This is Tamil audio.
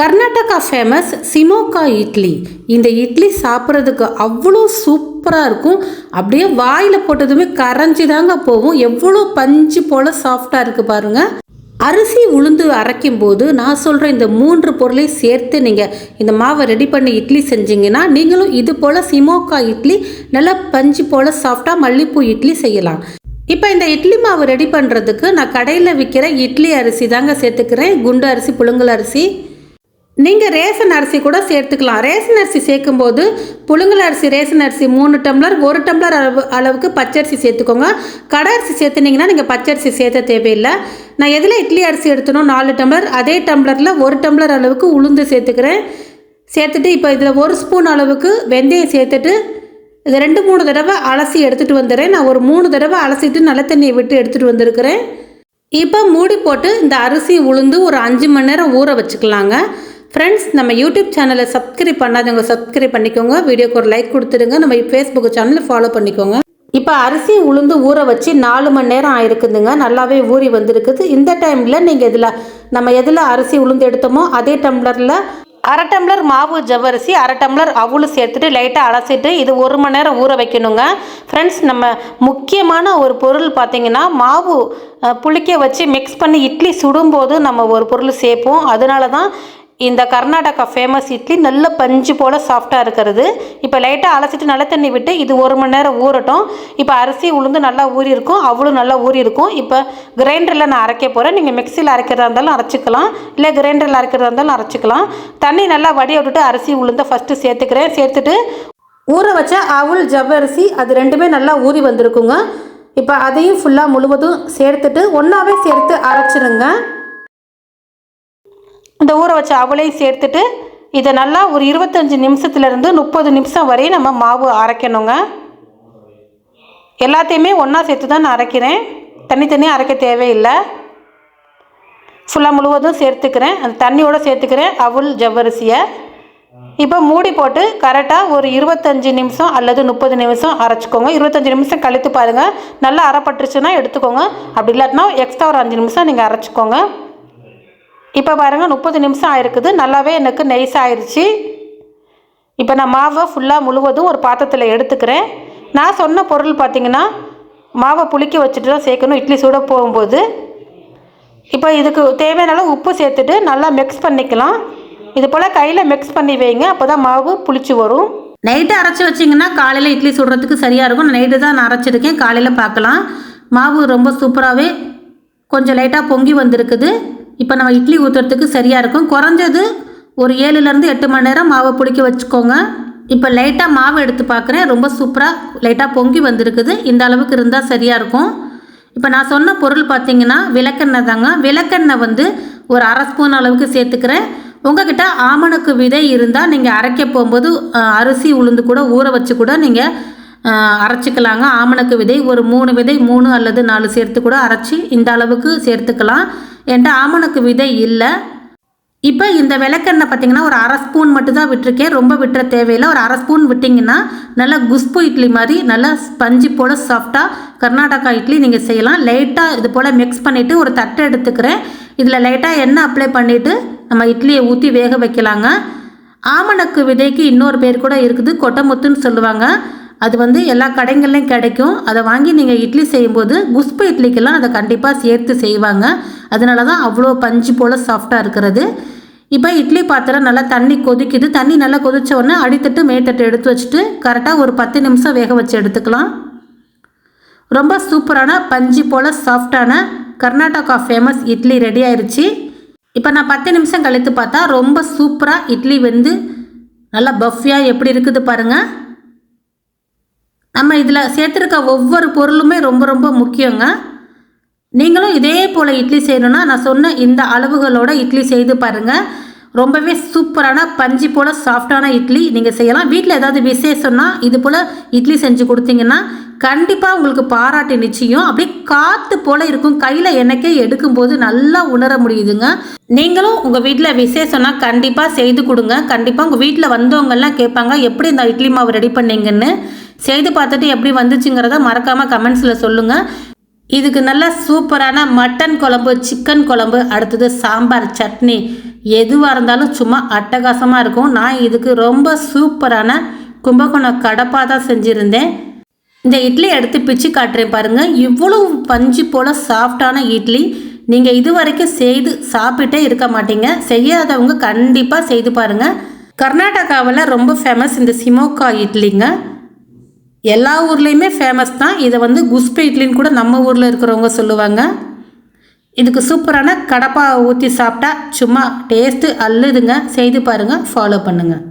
கர்நாடகா ஃபேமஸ் சிமோக்கா இட்லி. இந்த இட்லி சாப்பிட்றதுக்கு அவ்வளோ சூப்பராக இருக்கும். அப்படியே வாயில் போட்டதுமே கரைஞ்சி தாங்க போகும். எவ்வளோ பஞ்சு போல் சாஃப்டாக இருக்குது பாருங்கள் அரிசி உளுந்து அரைக்கும் போது நான் சொல்கிற இந்த மூன்று பொருளையும் சேர்த்து நீங்கள் இந்த மாவை ரெடி பண்ணி இட்லி செஞ்சீங்கன்னா நீங்களும் இது போல் சிமோக்கா இட்லி நல்லா பஞ்சு போல் சாஃப்டாக மல்லிப்பூ இட்லி செய்யலாம். இப்போ இந்த இட்லி மாவு ரெடி பண்ணுறதுக்கு நான் கடையில் விற்கிற இட்லி அரிசி தாங்க சேர்த்துக்கிறேன். குண்டு அரிசி புழுங்கல் அரிசி. நீங்கள் ரேஷன் அரிசி கூட சேர்த்துக்கலாம். ரேஷன் அரிசி சேர்க்கும்போது புழுங்கல் அரிசி ரேஷன் அரிசி மூணு டம்ளர் ஒரு டம்ளர் அளவு அளவுக்கு பச்சரிசி சேர்த்துக்கோங்க. கடை அரிசி சேர்த்துனீங்கன்னா நீங்கள் பச்சரிசி சேர்த்த தேவையில்லை. நான் எதில் இட்லி அரிசி எடுத்தனோ நாலு டம்ளர் அதே டம்ளரில் ஒரு டம்ளர் அளவுக்கு உளுந்து சேர்த்துக்கிறேன். சேர்த்துட்டு இப்போ இதில் ஒரு ஸ்பூன் அளவுக்கு வெந்தயம் சேர்த்துட்டு இது ரெண்டு மூணு தடவை அலசி எடுத்துகிட்டு வந்துடுறேன். நான் ஒரு மூணு தடவை அலசிட்டு நல்ல தண்ணியை விட்டு எடுத்துகிட்டு வந்திருக்கிறேன். இப்போ மூடி போட்டு இந்த அரிசி உளுந்து ஒரு அஞ்சு மணி நேரம் ஊற வச்சுக்கலாங்க. ஃப்ரெண்ட்ஸ் நம்ம யூடியூப் சேனலை சப்ஸ்கிரைப் பண்ணாதவங்க சப்ஸ்கிரைப் பண்ணிக்கோங்க. வீடியோக்கு ஒரு லைக் கொடுத்துருங்க நம்ம ஃபேஸ்புக் சேனலை ஃபாலோ பண்ணிக்கோங்க. இப்போ அரிசி உளுந்து ஊற வச்சு நாலு மணி நேரம் ஆயிருக்குதுங்க. நல்லாவே ஊறி வந்திருக்குது. இந்த டைமில் நீங்கள் இதில் நம்ம எதில் அரிசி உளுந்து எடுத்தோமோ அதே டம்ளரில் அரை டம்ளர் மாவு ஜவ்வரிசி அரை டம்ளர் அவுள் சேர்த்துட்டு லைட்டாக அலசிட்டு இது ஒரு மணி நேரம் ஊற வைக்கணுங்க. ஃப்ரெண்ட்ஸ் நம்ம முக்கியமான ஒரு பொருள் பார்த்திங்கன்னா மாவு புளிக்க வச்சு மிக்ஸ் பண்ணி இட்லி சுடும்போது நம்ம ஒரு பொருள் சேர்ப்போம். அதனால தான் இந்த கர்நாடகா ஃபேமஸ் இட்லி நல்ல பஞ்சு போல் சாஃப்டாக இருக்கிறது. இப்போ லைட்டாக அலசிட்டு நல்ல தண்ணி விட்டு இது ஒரு மணி நேரம் ஊறட்டும். இப்போ அரிசி உளுந்து நல்லா ஊறி இருக்கும் அவ்வளோ நல்லா ஊறி இருக்கும் இப்போ கிரைண்டரில் நான் அரைக்க போகிறேன் நீங்கள் மிக்சியில் அரைக்கிறதா இருந்தாலும் அரைச்சிக்கலாம். இல்லை கிரைண்டரில் அரைக்கிறதா இருந்தாலும் அரைச்சிக்கலாம். தண்ணி நல்லா வடிய விட்டுட்டு அரிசி உளுந்தை ஃபஸ்ட்டு சேர்த்துக்கிறேன். சேர்த்துட்டு ஊற வச்ச அவுள் ஜவ்வரிசி அது ரெண்டுமே நல்லா ஊறி வந்திருக்குங்க. இப்போ அதையும் ஃபுல்லாக முழுவதும் சேர்த்துட்டு ஒன்றாவே சேர்த்து அரைச்சிருங்க. இந்த ஊற வச்ச அவளையும் சேர்த்துட்டு இதை நல்லா ஒரு இருபத்தஞ்சி நிமிஷத்துலேருந்து முப்பது நிமிஷம் வரையும் நம்ம மாவு அரைக்கணுங்க. எல்லாத்தையுமே ஒன்றா சேர்த்து தான் நான் அரைக்கிறேன். தனித்தனியாக அரைக்க தேவையில்லை. ஃபுல்லாக முழுவதும் சேர்த்துக்கிறேன். அந்த தண்ணியோடு சேர்த்துக்கிறேன். அவுள் ஜவ்வரிசியை. இப்போ மூடி போட்டு கரெக்டாக ஒரு இருபத்தஞ்சி நிமிஷம் அல்லது முப்பது நிமிஷம் அரைச்சிக்கோங்க. இருபத்தஞ்சி நிமிஷம் கழித்து பாருங்கள் நல்லா அரைப்பட்டுருச்சுன்னா எடுத்துக்கோங்க. அப்படி இல்லாட்டினா எக்ஸ்ட்ரா ஒரு அஞ்சு நிமிஷம் நீங்கள் அரைச்சிக்கோங்க. இப்போ பாருங்கள் முப்பது நிமிஷம் ஆயிருக்குது. நல்லாவே எனக்கு நெய்ஸ் ஆயிடுச்சு இப்போ நான் மாவை ஃபுல்லாக முழுவதும் ஒரு பாத்திரத்தில் எடுத்துக்கிறேன். நான் சொன்ன பொருள் பார்த்திங்கன்னா மாவை புளிக்க வச்சுட்டு தான் சேர்க்கணும் இட்லி சூட போகும்போது. இப்போ இதுக்கு தேவையான உப்பு சேர்த்துட்டு நல்லா மிக்ஸ் பண்ணிக்கலாம். இது போல் கையில் மிக்ஸ் பண்ணி வைங்க அப்போ தான் மாவு புளிச்சு வரும். நைட்டு அரைச்சி வச்சிங்கன்னா காலையில் இட்லி சுடுறதுக்கு சரியாக இருக்கும். நைட்டு தான் நான் அரைச்சிருக்கேன். காலையில் பார்க்கலாம் மாவு ரொம்ப சூப்பராகவே கொஞ்சம் லைட்டாக பொங்கி வந்திருக்குது. இப்போ நம்ம இட்லி ஊற்றுறதுக்கு சரியாக இருக்கும். குறைஞ்சது ஒரு ஏழுலேருந்து எட்டு மணி நேரம் மாவை பிடிக்க வச்சுக்கோங்க. இப்போ லைட்டாக மாவு எடுத்து பார்க்குறேன் ரொம்ப சூப்பராக லைட்டாக பொங்கி வந்திருக்குது. இந்த அளவுக்கு இருந்தால் சரியாக இருக்கும். இப்போ நான் சொன்ன பொருள் பார்த்தீங்கன்னா விளக்கெண்ணெய் தாங்க. விளக்கெண்ணெய் வந்து ஒரு அரை ஸ்பூன் அளவுக்கு சேர்த்துக்கிறேன். உங்ககிட்ட ஆமணக்கு விதை இருந்தால் நீங்கள் அரைக்க போகும்போது அரிசி உளுந்து கூட ஊற வச்சு கூட நீங்கள் அரைச்சிக்கலாங்க. ஆமணக்கு விதை ஒரு மூணு விதை மூணு அல்லது நாலு சேர்த்து கூட அரைச்சி இந்த அளவுக்கு சேர்த்துக்கலாம். என்கிட்ட ஆமணக்கு விதை இல்லை. இப்போ இந்த விளக்கெண்ணெய் பார்த்தீங்கன்னா ஒரு அரை ஸ்பூன் மட்டும் தான் விட்டுருக்கேன். ரொம்ப விட்டுற தேவையில்லை. ஒரு அரை ஸ்பூன் விட்டிங்கன்னா நல்லா குஸ்பு இட்லி மாதிரி நல்லா ஸ்பஞ்சு போல் சாஃப்டாக கர்நாடகா இட்லி நீங்கள் செய்யலாம். லைட்டாக இது போல் மிக்ஸ் பண்ணிவிட்டு ஒரு தட்டை எடுத்துக்கிறேன். இதில் லைட்டாக எண்ணெய் அப்ளை பண்ணிவிட்டு நம்ம இட்லியை ஊற்றி வேக வைக்கலாங்க. ஆமணக்கு விதைக்கு இன்னொரு பேர் கூட இருக்குது. கொட்டமுத்துன்னு சொல்லுவாங்க. அது வந்து எல்லா கடைகள்லையும் கிடைக்கும். அதை வாங்கி நீங்கள் இட்லி செய்யும்போது குஸ்பு இட்லிக்கெல்லாம் அதை கண்டிப்பாக சேர்த்து செய்வாங்க. அதனால தான் அவ்வளோ பஞ்சு போல் சாஃப்டாக இருக்கிறது. இப்போ இட்லி பாத்திரம் நல்லா தண்ணி கொதிக்குது. தண்ணி நல்லா கொதித்த உடனே அடித்தட்டு மேத்தட்டு எடுத்து வச்சுட்டு கரெக்டாக ஒரு பத்து நிமிஷம் வேக வச்சு எடுத்துக்கலாம். ரொம்ப சூப்பரான பஞ்சு போல் சாஃப்டான கர்நாடகா ஃபேமஸ் இட்லி ரெடி ஆயிடுச்சு இப்போ நான் பத்து நிமிஷம் கழித்து பார்த்தா ரொம்ப சூப்பராக இட்லி வந்து நல்லா பஃபியாக எப்படி இருக்குது பாருங்கள் நம்ம இதில் சேர்த்துருக்க ஒவ்வொரு பொருளுமே ரொம்ப ரொம்ப முக்கியங்க. நீங்களும் இதே போல் இட்லி செய்யணும்னா நான் சொன்ன இந்த அளவுகளோட இட்லி செய்து பாருங்கள் ரொம்பவே சூப்பரான பஞ்சு போல் சாஃப்டான இட்லி நீங்கள் செய்யலாம். வீட்டில் ஏதாவது விசேஷம்னா இது போல் இட்லி செஞ்சு கொடுத்தீங்கன்னா கண்டிப்பாக உங்களுக்கு பாராட்டு நிச்சயம். அப்படியே காற்று போல் இருக்கும். கையில் எனக்கே எடுக்கும்போது நல்லா உணர முடியுதுங்க. நீங்களும் உங்கள் வீட்டில் விசேஷம்னா கண்டிப்பாக செய்து கொடுங்க. கண்டிப்பாக உங்கள் வீட்டில் வந்தவங்கெல்லாம் கேட்பாங்க எப்படி இந்த இட்லி மாவு ரெடி பண்ணீங்கன்னு? செய்து பார்த்துட்டு எப்படி வந்துச்சுங்கிறத மறக்காமல் கமெண்ட்ஸில் சொல்லுங்கள் இதுக்கு நல்லா சூப்பரான மட்டன் குழம்பு சிக்கன் குழம்பு அடுத்தது சாம்பார் சட்னி. எதுவாக இருந்தாலும் சும்மா அட்டகாசமாக இருக்கும். நான் இதுக்கு ரொம்ப சூப்பரான கும்பகோணம் கடப்பாக தான் செஞ்சுருந்தேன். இந்த இட்லி எடுத்து பிச்சு காட்டுறேன் பாருங்கள் இவ்வளோ பஞ்சு போல் சாஃப்டான இட்லி. நீங்கள் இது வரைக்கும் செய்து சாப்பிட்டே இருக்க மாட்டீங்க. செய்யாதவங்க கண்டிப்பாக செய்து பாருங்கள் கர்நாடகாவில் ரொம்ப ஃபேமஸ் இந்த சிமோக்கா இட்லிங்க. எல்லா ஊர்லேயுமே ஃபேமஸ் தான். இதை வந்து குஸ்பு இட்லின்னு கூட நம்ம ஊரில் இருக்கிறவங்க சொல்லுவாங்க. இதுக்கு சூப்பரான கடப்பா ஊற்றி சாப்பிட்டா சும்மா டேஸ்ட்டு அல்லுதுங்க செய்து பாருங்கள் ஃபாலோ பண்ணுங்கள்